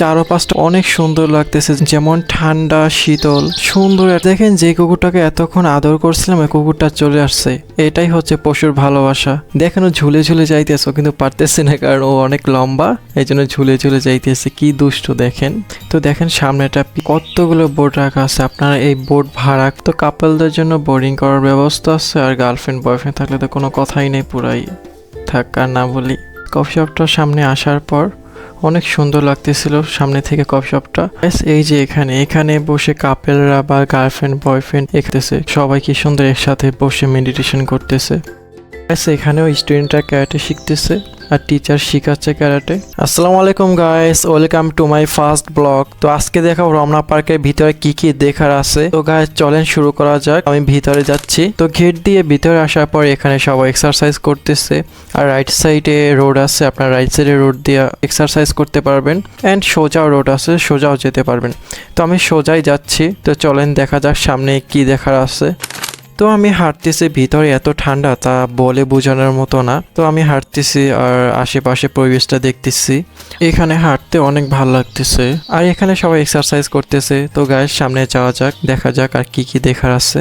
চারপাশটা অনেক সুন্দর লাগতেছে, যেমন ঠান্ডা, শীতল, সুন্দর। দেখেন যে কুকুরটাকে এতক্ষণ আদর করছিলাম ওই কুকুরটা চলে আসছে। এটাই হচ্ছে পশুর ভালোবাসা। দেখেন ও ঝুলে ঝুলে যাইতেছে কিন্তু পারতেছে না, কারণ ও অনেক লম্বা। এই জন্য ঝুলে ঝুলে যাইতেছে, কি দুষ্ট দেখেন। তো দেখেন সামনেটা কতগুলো বোর্ড রাখা আছে, আপনারা এই বোর্ড ভাড়া তো কাপলদের জন্য বোর্ডিং করার ব্যবস্থা আছে, আর গার্লফ্রেন্ড বয়ফ্রেন্ড থাকলে তো কোনো কথাই নেই, পুরাই থাক আর না বলি। কফি শপটার সামনে আসার পর অনেক সুন্দর লাগতেছিল সামনে থেকে কফি শপটা এই যে এখানে এখানে বসে কাপেলরা বা গার্লফ্রেন্ড বয়ফ্রেন্ড এখতেছে সবাই কি সুন্দর একসাথে বসে মেডিটেশন করতেছে। এখানেও স্টুডেন্টরা ক্যারেটে শিখতেছে। আর টিচার শিখাচ্ছে ক্যারাটে আসসালামু আলাইকুম guys welcome to my first blog তো আজকে দেখাবো রমনা পার্কের ভিতরে কি কি দেখার আছে। তো গাইস চলেন শুরু করা যাক। আমি ভিতরে যাচ্ছি। তো গেট দিয়ে ভিতরে আসার পর এখানে সবাই এক্সারসাইজ করতেছে। আর রাইট সাইডে রোড আছে। আপনার রাইট সাইডে রোড দিয়ে এক্সারসাইজ করতে পারবেন। অ্যান্ড সোজাও রোড আছে। সোজাও যেতে পারবেন। তো আমি সোজাই যাচ্ছি। তো চলেন দেখা যাক সামনে কি দেখার আছে। তো আমি হাঁটতেছি, ভিতরে এত ঠান্ডা তা বলে বোঝানোর মতো না। তো আমি হাঁটতেছি আর আশেপাশে পরিবেশটা দেখতেছি। এখানে হাঁটতে অনেক ভালো লাগতেছে। আর এখানে সবাই এক্সারসাইজ করতেছে। তো গায়ের সামনে যাওয়া যাক, দেখা যাক আর কি কি দেখার আছে।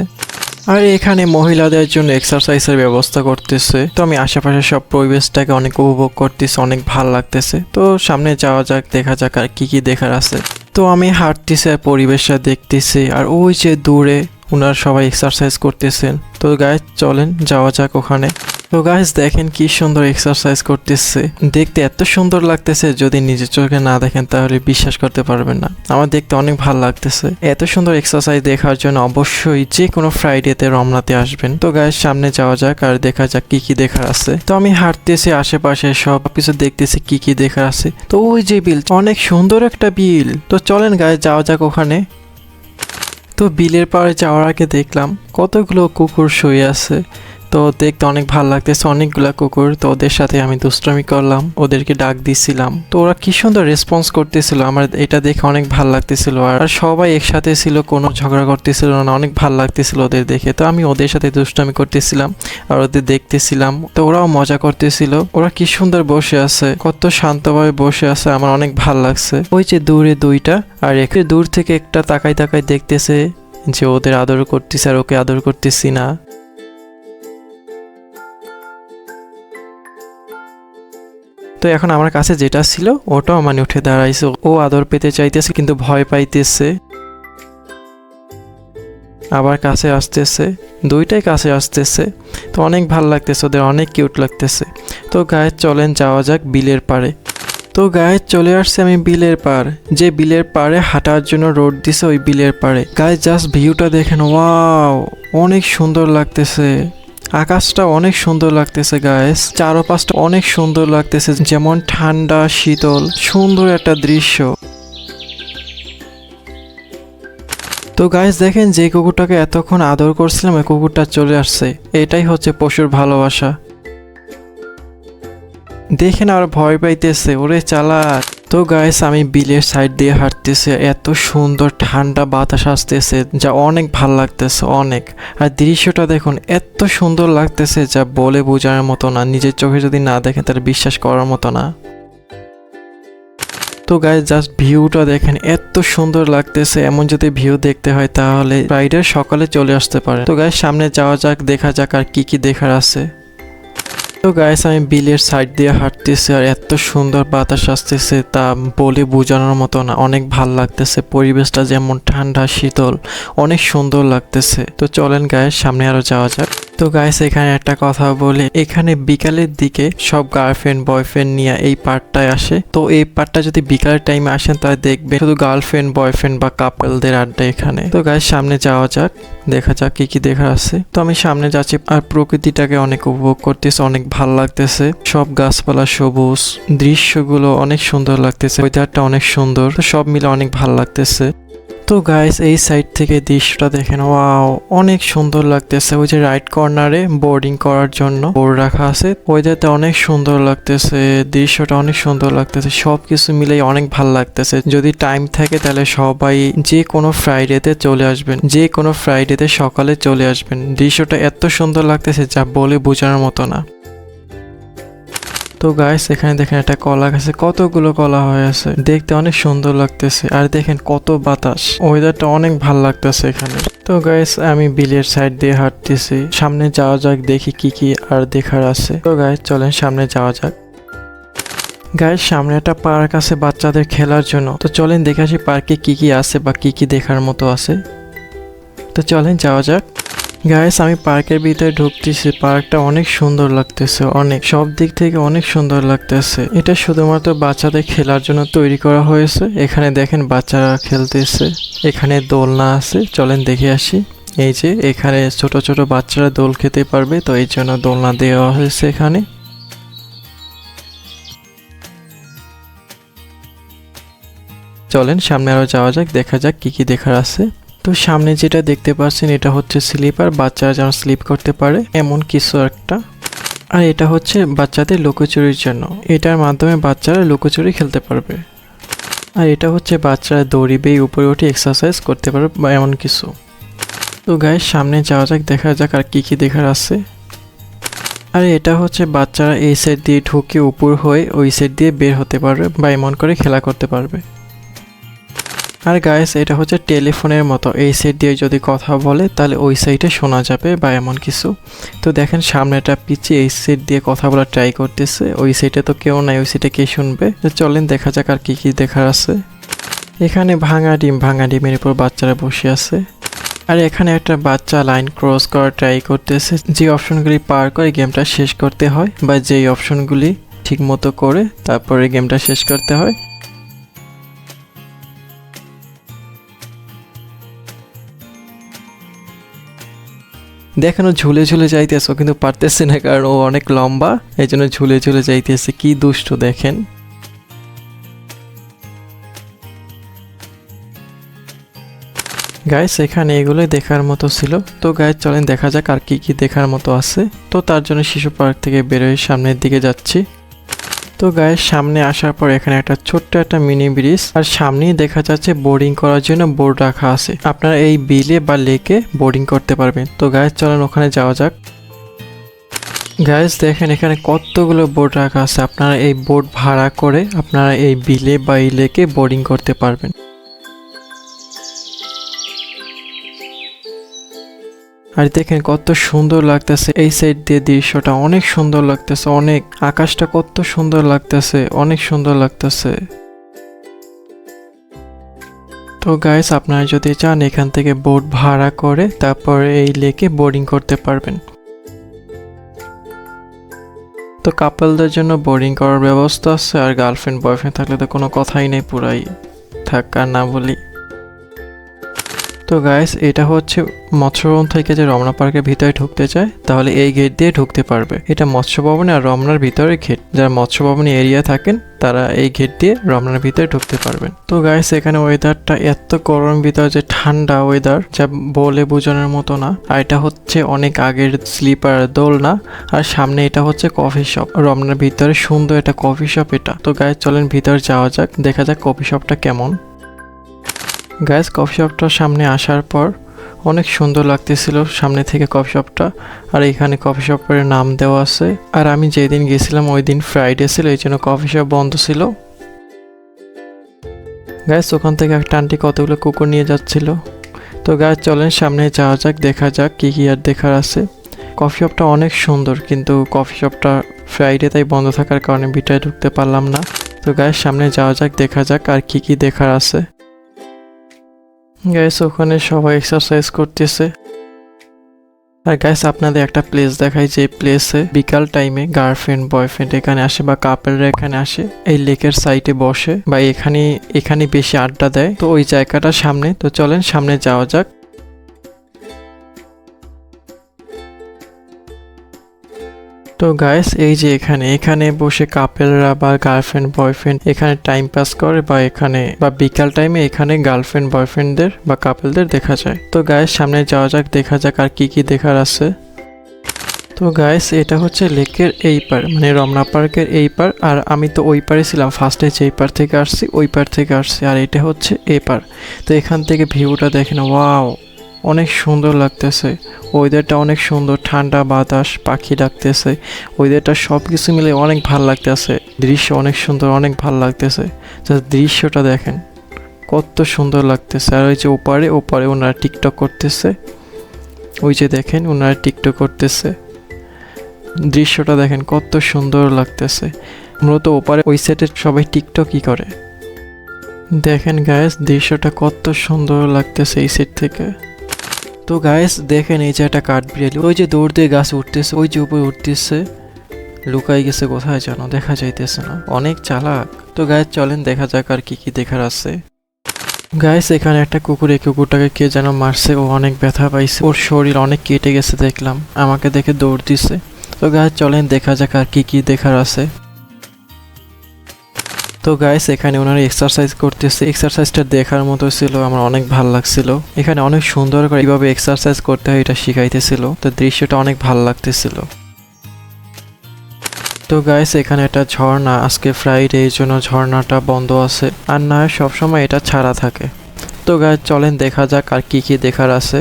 আর এখানে মহিলাদের জন্য এক্সারসাইজের ব্যবস্থা করতেছে। তো আমি আশেপাশে সব পরিবেশটাকে অনেক উপভোগ করতেছি, অনেক ভালো লাগতেছে। তো সামনে যাওয়া যাক, দেখা যাক আর কি কি দেখার আছে। তো আমি হাঁটতেছি আর পরিবেশটা দেখতেছি। আর ওই যে দূরে ওনারা সবাই এক্সারসাইজ করতেছেন। তো গায়ে চলেন, যাওয়া যাক ওখানে। তো গাইস দেখেন কি সুন্দর এক্সারসাইজ করতেছে। দেখতে এত সুন্দর লাগতেছে, যদি নিজের চোখে না দেখেন তাহলে বিশ্বাস করতে পারবেন না। আমার দেখতে অনেক ভালো লাগতেছে। এত সুন্দর এক্সারসাইজ দেখার জন্য অবশ্যই যে কোনো ফ্রাইডেতে রমনাতে আসবেন। তো গায়ের সামনে যাওয়া যাক আর দেখা যাক কি কি দেখার আছে। তো আমি হাঁটতেছি, আশেপাশে সব কিছু দেখতেছি কি কি দেখার আছে। তো ওই যে বিল, অনেক সুন্দর একটা বিল। তো চলেন গায়ে যাওয়া যাক ওখানে। তো বিলের পাড়ে যাওয়ার আগে দেখলাম কতগুলো কুকুর শুয়ে আছে। তো দেখতে অনেক ভালো লাগতেছে, অনেকগুলা কুকুর। তো ওদের সাথে আমি দুষ্টামি করলাম, ওদেরকে ডাক দিছিলাম। তো ওরা কি সুন্দর রেসপন্স করতেছিল, আমার এটা দেখে অনেক ভালো লাগতেছিল। আর সবাই একসাথে ছিল, কোনো ঝগড়া করতেছিল না, অনেক ভালো লাগতেছিল ওদের দেখে। তো আমি ওদের সাথে দুষ্টামি করতেছিলাম আর ওদের দেখতেছিলাম। তো ওরাও মজা করতেছিল, ওরা কি সুন্দর বসে আছে, কত শান্তভাবে বসে আছে, আমার অনেক ভালো লাগছে। ওই যে দূরে দুইটা, আর একটু দূর থেকে একটা তাকাই তাকাই দেখতেছে যে ওদের আদর করতেছে আর ওকে আদর করতেছি না। তো এখন আমার কাছে যেটা ছিল, ওটাও মানে উঠে দাঁড়াইছে। ও আদর পেতে চাইতেছে কিন্তু ভয় পাইতেছে। আবার কাছে আসতেছে। দুইটাই কাছে আসতেছে। তো অনেক ভালো লাগতেছে ওদের, অনেক কিউট লাগতেছে। তো গায়ে চলেন যাওয়া যাক বিলের পাড়ে। তো গায়ে চলে আসছে আমি বিলের পার যে বিলের পাড়ে হাঁটার জন্য রোড দিছে ওই বিলের পাড়ে। গায়ে জাস্ট ভিউটা দেখেন ওয়াও অনেক সুন্দর লাগতেছে। আকাশটা অনেক সুন্দর লাগতেছে গায়েস চারপাশটা অনেক সুন্দর লাগতেছে, যেমন ঠান্ডা, শীতল, সুন্দর একটা দৃশ্য। তো গাইস দেখেন যে কুকুরটাকে এতক্ষণ আদর করছিলাম, ওই কুকুরটা চলে আসছে। এটাই হচ্ছে পশুর ভালোবাসা। দেখেন আর ভয় পাইতেছে, ওরে চালা। তো গাইস আমি বিলের সাইড দিয়ে হাঁটতেছি, এত সুন্দর ঠান্ডা বাতাস আসতেছে, যা অনেক ভালো লাগতেছে, অনেক। আর দৃশ্যটা দেখুন, এত সুন্দর লাগতেছে, যা বলে বোঝানোর মতো না, নিজের চোখে যদি না দেখেন, তাহলে বিশ্বাস করার মতো না। তো গাইস জাস্ট ভিউটা দেখেন, এত সুন্দর লাগতেছে, এমন যদি ভিউ দেখতে হয়, তাহলে ফ্রাইডে সকালে চলে আসতে পারে। তো গাইস সামনে যাওয়া যাক, দেখা যাক আর কি কি দেখার আছে। তো গাইস আমি বিলের সাইড দিয়ে হাঁটতেছি আর এত সুন্দর বাতাস আসতেছে, তা বলে বোঝানোর মতো না। অনেক ভালো লাগতেছে, পরিবেশটা যেমন ঠান্ডা, শীতল, অনেক সুন্দর লাগতেছে। তো চলেন গায়ে সামনে আরও যাওয়া যাক। তো গাইস এখানে একটা কথা বলে। এখানে বিকালের দিকে সব গার্লফ্রেন্ড বয়ফ্রেন্ড নিয়ে এই পার্টটায় আসে। তো এই পার্টটা যদি বিকালের টাইমে আসেন তাহলে দেখবেন শুধু গার্লফ্রেন্ড বয়ফ্রেন্ড বা কাপলদের আড্ডা এখানে। তো গাইস সামনে যাওয়া যাক, দেখা যাক কি কি দেখা আছে। তো আমি সামনে যাচ্ছি আর প্রকৃতিটাকে অনেক উপভোগ করতেছে, অনেক ভালো লাগতেছে। সব গাছপালা সবুজ, দৃশ্যগুলো অনেক সুন্দর লাগতেছে ওয়েদারটা অনেক সুন্দর সব মিলে অনেক ভালো লাগতেছে। তো গাইস এই সাইড থেকে দৃশ্যটা দেখেন। ওয়াও অনেক সুন্দর লাগতেছে। ওই যে রাইট কর্নারে বোর্ডিং করার জন্য বোর্ড রাখা আছে। ওয়েদারটা অনেক সুন্দর লাগতেছে। দৃশ্যটা অনেক সুন্দর লাগতেছে। সব কিছু মিলেই অনেক ভালো লাগতেছে। যদি টাইম থাকে তাহলে সবাই যে কোনো ফ্রাইডেতে চলে আসবেন। যে কোনো ফ্রাইডেতে সকালে চলে আসবেন। দৃশ্যটা এত সুন্দর লাগতেছে যা বলে বোঝানোর মতো না। তো গাইস এখানে দেখেন একটা কলা গাছে কতগুলো কলা হয়ে আছে। দেখতে অনেক সুন্দর লাগতেছে আর দেখেন কত বাতাস। ওয়েদারটা অনেক ভালো লাগতেছে এখানে। তো গাইস আমি বিলের সাইড দিয়ে হাঁটতেছি। সামনে যাওয়া যাক, দেখি কি কি আর দেখার আছে। তো গাইস চলেন সামনে যাওয়া যাক। গায়ের সামনে একটা পার্ক আছে বাচ্চাদের খেলার জন্য। তো চলেন দেখে আসি পার্কে কি কি আছে বা কি কি দেখার মতো আছে। তো চলেন যাওয়া যাক। গাইস আমি পার্কের ভিতরে ঢুকতেছি। পার্কটা অনেক সুন্দর লাগতেছে, অনেক। সব দিক থেকে অনেক সুন্দর লাগতেছে। এটা শুধুমাত্র বাচ্চাদের খেলার জন্য তৈরি করা হয়েছে। এখানে দেখেন বাচ্চারা খেলতেছে। এখানে দোলনা আছে। চলেন দেখে আসি। এই যে, এখানে ছোট ছোট বাচ্চারা দোল খেতে পারবে, তো এই জন্য দোলনা দেওয়া হয়েছে এখানে। চলেন সামনে আরও যাওয়া যাক, দেখা যাক কি কি দেখার আছে। তো সামনে যেটা দেখতে পাচ্ছেন, এটা হচ্ছে স্লিপার। বাচ্চারা যেন স্লিপ করতে পারে, এমন কিছু একটা। আর এটা হচ্ছে বাচ্চাদের লুকোচুরির জন্য। এটার মাধ্যমে বাচ্চারা লুকোচুরি খেলতে পারবে। আর এটা হচ্ছে বাচ্চারা দড়ি বেয়ে উপরে উঠে এক্সারসাইজ করতে পারবে, বা এমন কিছু। তো গায়ের সামনে যাওয়া যাক, দেখা যাক আর কি কি দেখার আছে। আর এটা হচ্ছে বাচ্চারা এই সাইড দিয়ে ঢুকে উপর হয়ে ওই সাইড দিয়ে বের হতে পারবে, বা এমন করে খেলা করতে পারবে। আর গায়েস এটা হচ্ছে টেলিফোনের মতো। এই সাইড দিয়ে যদি কথা বলে, তাহলে ওই সাইডে শোনা যাবে বা এমন কিছু। তো দেখেন, সামনেটা পিছিয়ে এই সাইড দিয়ে কথা বলা ট্রাই করতেছে। ওই সাইডে তো কেউ নাই, ওই সাইডে কে শুনবে? চলেন দেখা যাক আর কী কী দেখার আছে। এখানে ভাঙা ডিম, ভাঙা ডিমের উপর বাচ্চারা বসে আছে। আর এখানে একটা বাচ্চা লাইন ক্রস করার ট্রাই করতেছে। যে অপশনগুলি পার করে গেমটা শেষ করতে হয়, বা যেই অপশনগুলি ঠিক মতো করে তারপরে গেমটা শেষ করতে হয় দেখানো ঝুলে ঝুলে যাইতেছো, কিন্তু পারতেছে না, কারণ ও অনেক লম্বা। এই জন্য ঝুলে ঝুলে যাইতেছে। কি দুষ্ট, দেখেন। গায়ে সেখানে এগুলোই দেখার মতো ছিল। তো গাইস চলেন দেখা যাক আর কি কি দেখার মতো আছে। তো তার জন্য শিশু পার্ক থেকে বেরোয় সামনের দিকে যাচ্ছি। তো গায়ের সামনে আসার পর এখানে একটা ছোট্ট একটা মিনি ব্রিজ আর সামনেই দেখা যাচ্ছে বোর্ডিং করার জন্য বোর্ড রাখা আছে। আপনারা এই বিলে বা লেকে বোর্ডিং করতে পারবেন। তো গায়ের চলেন ওখানে যাওয়া যাক। গাইজ দেখেন এখানে কতগুলো বোর্ড রাখা আছে। আপনারা এই বোর্ড ভাড়া করে আপনারা এই বিলে বা এই লেকে বোর্ডিং করতে পারবেন। আর দেখেন কত সুন্দর লাগতেছে এই সাইড দিয়ে দৃশ্যটা। অনেক সুন্দর লাগতেছে, অনেক। আকাশটা কত সুন্দর লাগতেছে, অনেক সুন্দর লাগতেছে। তো গাইস আপনারা যদি চান এখান থেকে বোট ভাড়া করে তারপরে এই লেকে বোর্ডিং করতে পারবেন। তো কাপলদের জন্য বোর্ডিং করার ব্যবস্থা আছে, আর গার্লফ্রেন্ড বয়ফ্রেন্ড থাকলে তো কোনো কথাই নেই, পুরাই থাক না বলি। তো গাইস এটা হচ্ছে মৎস্যভবন থেকে যে রমনা পার্কের ভিতরে ঢুকতে চায়, তাহলে এই গেট দিয়ে ঢুকতে পারবে। এটা মৎস্য ভবনে আর রমনার ভিতরে গেট যারা মৎস্য ভবনে এরিয়া থাকেন, তারা এই গেট দিয়ে রমনার ভিতরে ঢুকতে পারবেন। তো গাইস এখানে ওয়েদারটা এত গরম, ভিতর যে ঠান্ডা ওয়েদার যা বলে বোঝানোর মতো না। আর এটা হচ্ছে অনেক আগের স্লিপার দোলনা, আর সামনে এটা হচ্ছে কফি শপ রমনার ভিতরে সুন্দর একটা কফি শপ এটা। তো গাইস চলেন ভিতরে যাওয়া যাক, দেখা যাক কফি শপটা কেমন। গাইস কফি শপটার সামনে আসার পর অনেক সুন্দর লাগতেছিল সামনে থেকে কফি শপটা আর এখানে কফি শপের নাম দেওয়া আছে। আর আমি যেদিন গেছিলাম ওই দিন ফ্রাইডে ছিল, এই জন্য কফি শপ বন্ধ ছিল। গাইস ওখান থেকে একটা আন্টি কতগুলো কুকুর নিয়ে যাচ্ছিল। তো গাইস চলেন সামনে যাওয়া যাক, দেখা যাক কী কী আর দেখার আছে। কফি শপটা অনেক সুন্দর, কিন্তু কফি শপটা ফ্রাইডে তাই বন্ধ থাকার কারণে ভিটায় ঢুকতে পারলাম না। তো গায়ের সামনে যাওয়া যাক, দেখা যাক আর কি কি দেখার আছে। গাইস ওখানে সবাই এক্সারসাইজ করতেছে। আর গাইস আপনাদের একটা প্লেস দেখাই যে প্লেসে বিকাল টাইমে গার্লফ্রেন্ড বয়ফ্রেন্ড এখানে আসে বা কাপেলরা এখানে আসে। এই লেকের সাইডে বসে বা এখানে এখানে বেশি আড্ডা দেয়। তো ওই জায়গাটা সামনে, তো চলেন সামনে যাওয়া যাক। তো গাইস এই যে এখানে এখানে বসে কাপেলরা বা গার্লফ্রেন্ড বয়ফ্রেন্ড এখানে টাইম পাস করে বা এখানে, বা বিকাল টাইমে এখানে গার্লফ্রেন্ড বয়ফ্রেন্ডদের বা কাপেলদের দেখা যায়। তো গায়েস সামনে যাওয়া যাক, দেখা যাক আর কি কি দেখার আছে। তো গাইস এটা হচ্ছে লেকের এই পার মানে রমনা পার্কের এই পার, আর আমি তো ওই পারে ছিলাম ফার্স্টে যেই পার থেকে আসছি, ওই পার থেকে আসছি, আর এটা হচ্ছে এ পার। তো এখান থেকে ভিউটা দেখেন ওয়াও অনেক সুন্দর লাগতেছে। ওয়েদারটা অনেক সুন্দর, ঠান্ডা বাতাস, পাখি ডাকতেছে। ওয়েদারটা সব কিছু মিলে অনেক ভালো লাগতেছে। দৃশ্য অনেক সুন্দর, অনেক ভালো লাগতেছে। জাস্ট দৃশ্যটা দেখেন, কত সুন্দর লাগতেছে। আর ওই যে ওপারে ওপারে ওনারা টিকটক করতেছে। ওই যে দেখেন, ওনারা টিকটক করতেছে। দৃশ্যটা দেখেন, কত সুন্দর লাগতেছে। মূলত ওপারে ওই সাইডে সবাই টিকটকই করে। দেখেন গায়েস দৃশ্যটা কত সুন্দর লাগতেছে এই সাইড থেকে। তো গায়েস দেখেন এই যে একটা কাঠবিড়ালি ওই যে দৌড় দিয়ে গাছ উঠতেছে, ওই যে উপরে উঠতেছে। লুকাই গেছে কোথায় যেন, দেখা যাইতেছে না। অনেক চালাক। তো গায়েস চলেন দেখা যাক আর কি কি দেখার আছে। গাইস এখানে একটা কুকুর, এই কুকুরটাকে কে যেন মারছে, ও অনেক ব্যথা পাইছে। ওর শরীর অনেক কেটে গেছে, দেখলাম। আমাকে দেখে দৌড় দিছে। তো গাইস চলেন দেখা যাক আর কি কি দেখার আছে। তো গাইস এখানে ওনারা এক্সারসাইজ করতেছে। এক্সারসাইজটা দেখার মতো ছিল, আমার অনেক ভালো লাগছিল। এখানে অনেক সুন্দর করে এইভাবে এক্সারসাইজ করতে হয়, এটা শিখাইতেছিল। তো দৃশ্যটা অনেক ভালো লাগতেছিল। তো গাইস এখানে একটা ঝর্ণা, আজকে ফ্রাইডে এই জন্য ঝর্ণাটা বন্ধ আছে। আর না, সবসময় এটা ছাড়া থাকে। তো গাইস চলেন দেখা যাক আর কি কি দেখার আছে।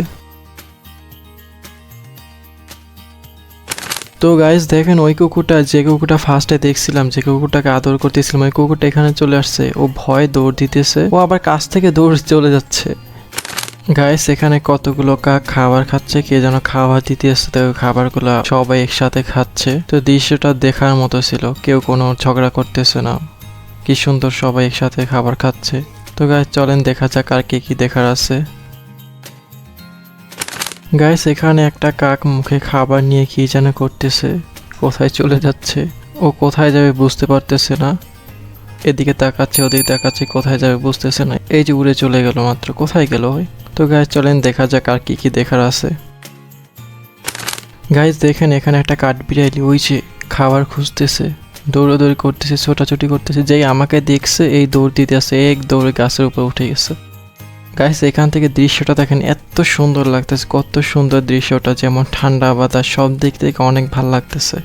তো গাইস দেখেন ওই কুকুরটা, যে কুকুরটা ফার্স্টে দেখছিলাম, যে কুকুরটাকে আদর করতেছিলাম, ওই কুকুরটা এখানে চলে আসছে। ও ভয় দৌড় দিতেছে। ও আবার কাছ থেকে দৌড় চলে যাচ্ছে। গাইস এখানে কতগুলো কাক খাবার খাচ্ছে, কে যেন খাবার দিতে আসছে ওই খাবারগুলো সবাই একসাথে খাচ্ছে। তো দৃশ্যটা দেখার মতো ছিল, কেউ কোনো ঝগড়া করতেছে না। কি সুন্দর সবাই একসাথে খাবার খাচ্ছে। তো গাইস চলেন দেখা যাক আর কি কি দেখার আছে। গাইস, এখানে একটা কাক মুখে খাবার নিয়ে কি যেন করতেছে, কোথায় চলে যাচ্ছে, ও কোথায় যাবে বুঝতে পারতেছে না। এদিকে তাকাচ্ছে, ওদিকে তাকাচ্ছে, কোথায় যাবে বুঝতেছে না। এই যে উড়ে চলে গেল মাত্র, কোথায় গেল ওই? তো গাইস, চলেন দেখা যাক আর কি কি দেখার আছে। গাইস, দেখেন এখানে একটা কাঠবিড়ালি ওই যে খাবার খুঁজতেছে, দৌড়াদৌড়ি করতেছে, ছোটাছুটি করতেছে, যেই আমাকে দেখছে, এই দৌড় দিতে আসে, এক দৌড়ে গাছের উপর উঠে গেছে। গাইস এখান থেকে দৃশ্যটা দেখেন, এত সুন্দর লাগতেছে, কত সুন্দর দৃশ্যটা, যেমন ঠান্ডা বাতাস, সব দিক থেকে অনেক ভালো লাগতেছে।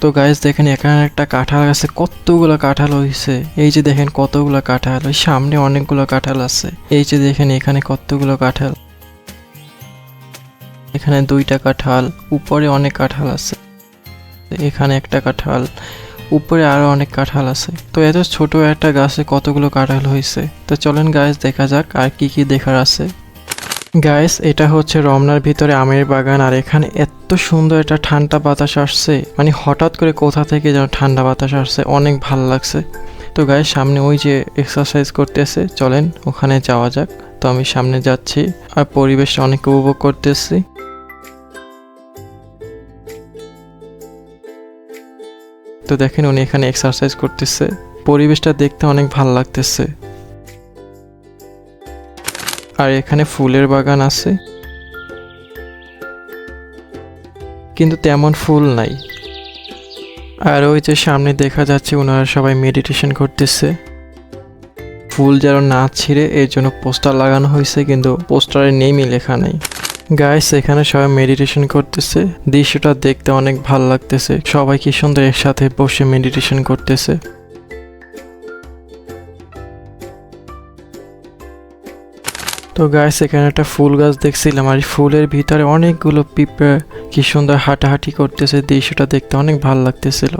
তো গাইস দেখেন, এখানে একটা কাঁঠাল আছে, কতগুলো কাঁঠাল হয়েছে এই যে দেখেন, কতগুলো কাঁঠাল, ওই সামনে অনেকগুলো কাঁঠাল আছে। এই যে দেখেন, এখানে কতগুলো কাঁঠাল। এখানে দুইটা কাঁঠাল, উপরে অনেক কাঁঠাল আছে। এখানে একটা কাঁঠাল উপরে আরও অনেক কাঁঠাল আছে। তো এত ছোট একটা গাছে কতগুলো কাঁঠাল হয়েছে? তো চলেন গাছ দেখা যাক আর কি কি দেখার আছে। গাইস এটা হচ্ছে রমনার ভিতরে আমের বাগান আর এখানে এত সুন্দর একটা ঠান্ডা বাতাস আসছে। মানে হঠাৎ করে কোথা থেকে যেন ঠান্ডা বাতাস আসছে, অনেক ভালো লাগছে। তো গায়ের সামনে ওই যে এক্সারসাইজ করতেছে, চলেন ওখানে যাওয়া যাক। তো আমি সামনে যাচ্ছি আর পরিবেশটা অনেক উপভোগ করতেছি। তো দেখেন উনি এখানে এক্সারসাইজ করতেছে। পরিবেশটা দেখতে অনেক ভালো লাগতেছে। আর এখানে ফুলের বাগান আছে। কিন্তু তেমন ফুল নাই। আর ওই যে সামনে দেখা যাচ্ছে ওনারা সবাই মেডিটেশন করতেছে। ফুল যেন না ছিঁড়ে, এর জন্য পোস্টার লাগানো হয়েছে, কিন্তু পোস্টারে নেমই লেখা নেই। গাইস এখানে সবাই মেডিটেশন করতেছে। দৃশ্যটা দেখতে অনেক ভালো লাগতেছে। সবাই কি সুন্দর একসাথে বসে মেডিটেশন করতেছে। তো গাইস এখানে একটা ফুল গাছ দেখছিলাম আর ফুলের ভিতরে অনেকগুলো পিঁপড়ে কি সুন্দর হাঁটাহাঁটি করতেছে। দৃশ্যটা দেখতে অনেক ভালো লাগতেছিল।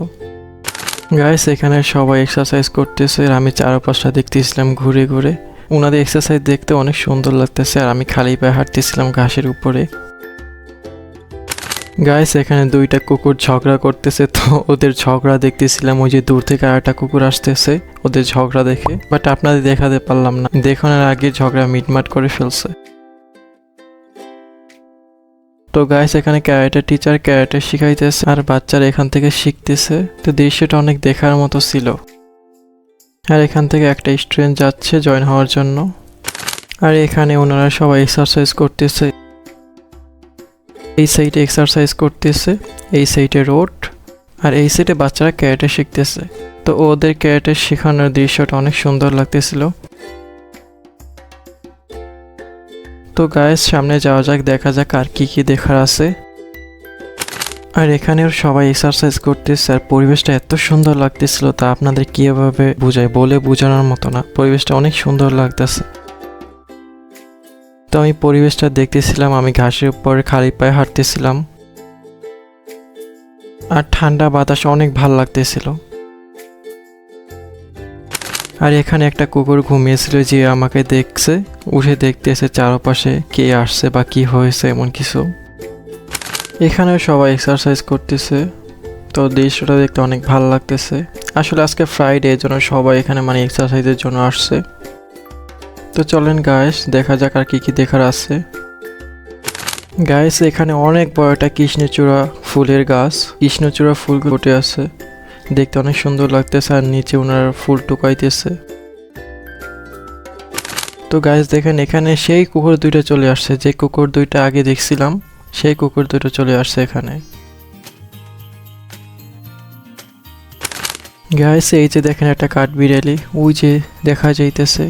গাইস এখানে সবাই এক্সারসাইজ করতেছে আর আমি চারপাশটা দেখতেছিলাম ঘুরে ঘুরে। ওনাদের এক্সারসাইজ দেখতে অনেক সুন্দর লাগতেছে আর আমি খালি পায়ে হাঁটতেছিলাম ঘাসের উপরে। গাইস এখানে দুইটা কুকুর ঝগড়া করতেছে, তো ওদের ঝগড়া দেখতেছিলাম, ওই যে দূর থেকে আরেকটা কুকুর আসতেছে, ওদের ঝগড়া দেখে। বাট আপনাদের দেখাতে পারলাম না, দেখানোর আগে ঝগড়া মিটমাট করে ফেলছে। তো গাইস এখানে ক্যারেটে টিচার ক্যারেটে শিখাইতেছে, আর বাচ্চারা এখান থেকে শিখতেছে। তো দৃশ্যটা অনেক দেখার মতো ছিল। আর এখান থেকে একটা স্টুডেন্ট যাচ্ছে জয়েন হওয়ার জন্য। আর এখানে ওনারা সবাই এক্সারসাইজ করতেছে। এই সাইডে এক্সারসাইজ করতেছে, এই সাইডে রোড আর এই সাইডে বাচ্চারা ক্যারেটে শিখতেছে। তো ওদের ক্যারেটে শেখানোর দৃশ্যটা অনেক সুন্দর লাগতেছিল। তো গায়ের সামনে যাওয়া যাক, দেখা যাক আর কি কি দেখার আছে। আর এখানেও সবাই এক্সারসাইজ করতেছে আর পরিবেশটা এত সুন্দর লাগতেছিল তা আপনাদের কীভাবে বুঝাই বলে বোঝানোর মতো না। পরিবেশটা অনেক সুন্দর লাগতেছে। তো আমি পরিবেশটা দেখতেছিলাম, আমি ঘাসের উপরে খালি পায়ে হাঁটতেছিলাম। আর ঠান্ডা বাতাস অনেক ভালো লাগতেছিল। আর এখানে একটা কুকুর ঘুমিয়েছিল যে আমাকে দেখছে, উঠে দেখতেছে চারপাশে কে আসছে বা কি হয়েছে এমন কিছু। এখানেও সবাই এক্সারসাইজ করতেছে, তো দৃশ্যটা দেখতে অনেক ভালো লাগতেছে। আসলে আজকে ফ্রাইডে জন্য সবাই এখানে মানে এক্সারসাইজের জন্য আসছে। তো চলেন গায়েস দেখা যাক আর কি কি দেখার আছে। গায়েস এখানে অনেক বড় একটা কৃষ্ণচূড়া ফুলের গাছ। কৃষ্ণচূড়া ফুল ফুটে আছে। দেখতে অনেক সুন্দর লাগতেছে আর নিচে ওনার ফুল টুকাইতেছে। তো গাইস দেখেন এখানে সেই কুকুর দুইটা চলে আসছে। যে কুকুর দুইটা আগে দেখছিলাম সেই কুকুর দুটো চলে আসছে এখানে। গাইস এই যে দেখেন একটা কাঠ বিড়ালি, ওই যে দেখা যাইতেছে।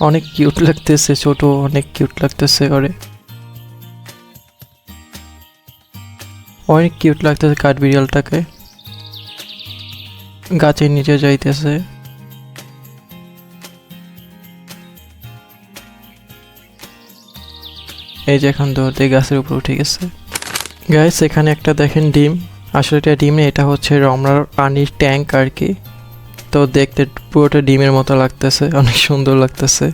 অনেক কিউট লাগতেছে ছোট, অনেক কিউট লাগতেছে করে অনেক কিউট লাগতেছে কাঠ বিড়ালটাকে। গাছের নিচে যাইতেছে। এই যে এখন দৌড়তে গাছের উপর উঠে গেছে। গাইস এখানে একটা দেখেন ডিম। আসলে এটা ডিম এটা হচ্ছে রমনার পানির ট্যাঙ্ক আর কি। তো দেখতে পুরোটা ডিমের মতো লাগতেছে, অনেক সুন্দর লাগতেছে।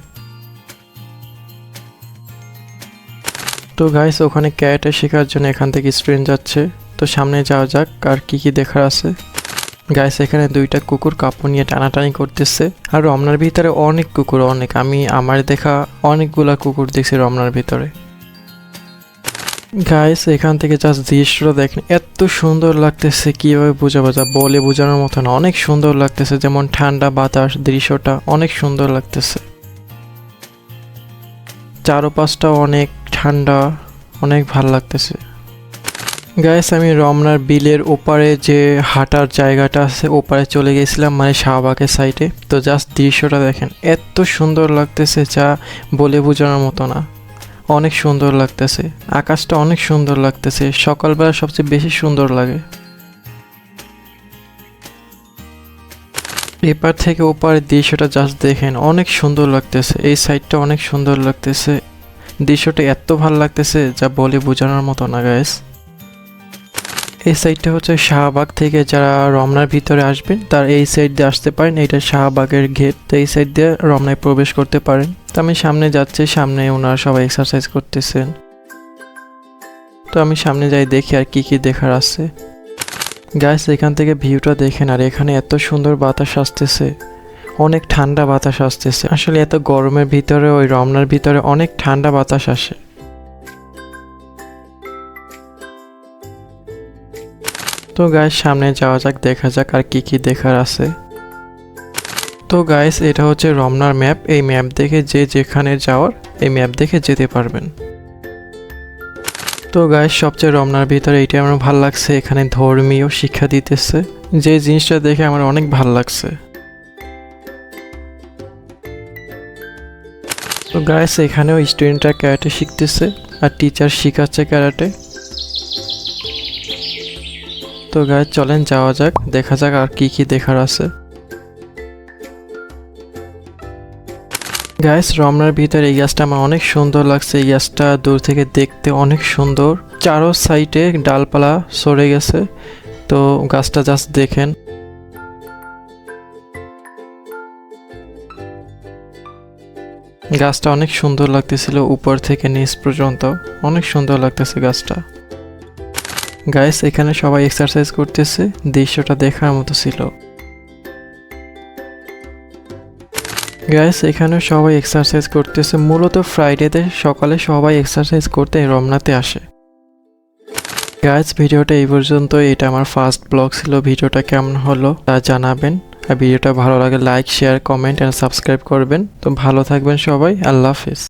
তো গাইস ওখানে ক্যারেটে শেখার জন্য এখান থেকে স্টুডেন্ট যাচ্ছে। তো সামনে যাওয়া যাক, আর কি কি দেখার আছে। গাইস এখানে দুইটা কুকুর কাপড় নিয়ে টানাটানি করতেছে। আর রমনার ভিতরে অনেক কুকুর, অনেক। আমি, আমার দেখা অনেকগুলা কুকুর দেখছি রমনার ভিতরে। গাইস এখান থেকে জাস্ট দৃশ্যটা দেখেন, এত সুন্দর লাগতেছে কীভাবে বোঝাবো যা বলে বোঝানোর মতো না, অনেক সুন্দর লাগতেছে, যেমন ঠান্ডা বাতাস, দৃশ্যটা অনেক সুন্দর লাগতেছে। চারপাশটা অনেক ঠান্ডা, অনেক ভালো লাগতেছে। গাইস আমি রমনার বিলের ওপারে যে হাঁটার জায়গাটা আছে, ওপারে চলে গেছিলাম মানে শাহবাগের সাইডে তো জাস্ট দৃশ্যটা দেখেন, এত সুন্দর লাগতেছে যা বলে বোঝানোর মতো না। অনেক সুন্দর লাগতেছে। আকাশটা অনেক সুন্দর লাগতেছে। সকালবেলা সবচেয়ে বেশি সুন্দর লাগে। এপার থেকে ওপারের দৃশ্যটা জাস্ট দেখেন, অনেক সুন্দর লাগতেছে। এই সাইডটা অনেক সুন্দর লাগতেছে। দৃশ্যটা এত ভালো লাগতেছে যা বলে বোঝানোর মতো না গাইস এই সাইডটা হচ্ছে শাহবাগ থেকে যারা রমনার ভিতরে আসবেন, তার এই সাইড দিয়ে আসতে পারেন। এটা শাহবাগের গেট তো এই সাইড দিয়ে রমনায় প্রবেশ করতে পারেন। তো আমি সামনে যাচ্ছি, সামনে ওনারা সবাই এক্সারসাইজ করতেছেন। তো আমি সামনে যাই, দেখি আর কি কি দেখার আছে। গাইস এখান থেকে ভিউটা দেখেন, আর এখানে এত সুন্দর বাতাস আসতেছে। অনেক ঠান্ডা বাতাস আসতেছে। আসলে এত গরমের ভিতরে, ওই রমনার ভিতরে অনেক ঠান্ডা বাতাস আসে। তো গাইস সামনে যাওয়া যাক, দেখা যাক আর কি কি দেখার আছে। তো গাইস এটা হচ্ছে রমনার ম্যাপ এই ম্যাপ দেখে যে যেখানে যাওয়ার, এই ম্যাপ দেখে যেতে পারবেন। তো গাইস সবচেয়ে রমনার ভিতরে এইটা আমার ভালো লাগছে। এখানে ধর্মীয় শিক্ষা দিতেছে। যে জিনিসটা দেখে আমার অনেক ভালো লাগছে। তো গাইস এখানেও স্টুডেন্টরা ক্যারাটে শিখতেছে আর টিচার শিখাচ্ছে ক্যারাটে তো গাইস চলেন যাওয়া যাক। দেখা যাক আর কি কি দেখার আছে। গাইস রমনার ভিতরে এই গাছটা আমার অনেক সুন্দর লাগছে। এই গাছটা দূর থেকে দেখতে অনেক সুন্দর। চারো সাইডে ডালপালা সরে গেছে। তো গাছটা জাস্ট দেখেন। গাছটা অনেক সুন্দর লাগতেছিল উপর থেকে নিচ পর্যন্ত। অনেক সুন্দর লাগতেছে গাছটা। গাইস এখানে সবাই এক্সারসাইজ করতেছে। দৃশ্যটা দেখার মতো ছিল। গাইস এখানে সবাই এক্সারসাইজ করতেছে। মূলত ফ্রাইডেতে সকালে সবাই এক্সারসাইজ করতে রমনাতে আসে। গাইস ভিডিওটা এই পর্যন্ত এটা আমার ফার্স্ট ব্লগ ছিল। ভিডিওটা কেমন হলো তা জানাবেন। আর ভিডিওটা ভালো লাগে like share comment and subscribe করবেন। তো ভালো থাকবেন সবাই। আল্লাহ হাফিজ।